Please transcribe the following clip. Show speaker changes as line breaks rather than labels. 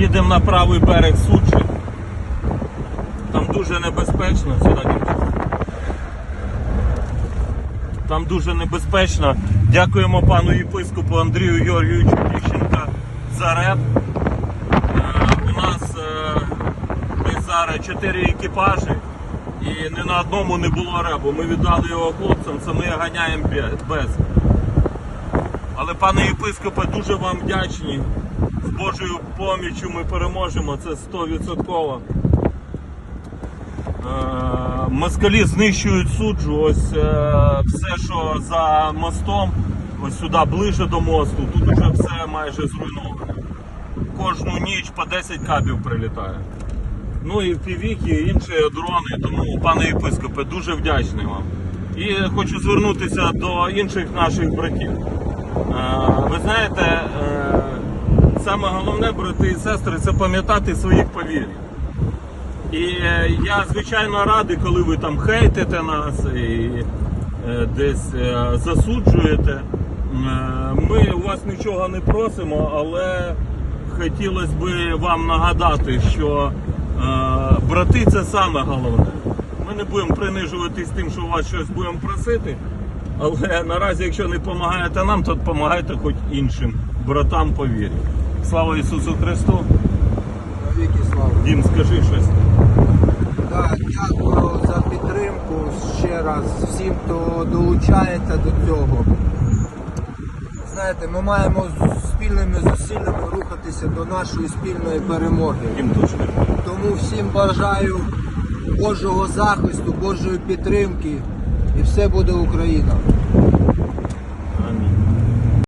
Їдемо на правий берег Сучі. Там дуже небезпечно. Там дуже небезпечно. Дякуємо пану єпископу Андрію Георгійовичу Тищенка за реп. Е, У нас е, десь зараз чотири екіпажі і ні на одному не було ребу. Ми віддали його хлопцям, це ми ганяємо без. Але пане єпископе, дуже вам вдячні. З Божою поміччю ми переможемо, це 100%. Е, Москалі знищують суджу. Ось е, все, що за мостом, ось сюди ближче до мосту, тут вже все майже зруйновано. Кожну ніч по 10 кабів прилітає. Ну і півіки, і інші дрони. Тому, пане єпископе, дуже вдячний вам. І хочу звернутися до інших наших братів. Ви знаєте, е, саме головне, брати і сестри, це пам'ятати своїх повір'їв. І е, я звичайно радий, коли ви там хейтите нас і е, десь засуджуєте. Ми у вас нічого не просимо, але хотілося б вам нагадати, що брати це саме головне. Ми не будемо принижуватись тим, що у вас щось будемо просити. Але наразі, якщо не допомагаєте нам, то допомагайте хоч іншим братам по вірі. Слава Ісусу Христу!
Навіки слава.
Дім, скажи щось.
Так, дякую за підтримку ще раз всім, хто долучається до цього. Знаєте, ми маємо спільними зусиллями рухатися до нашої спільної перемоги.
Дім точно.
Тому всім бажаю Божого захисту, Божої підтримки і все буде Україна. Амінь.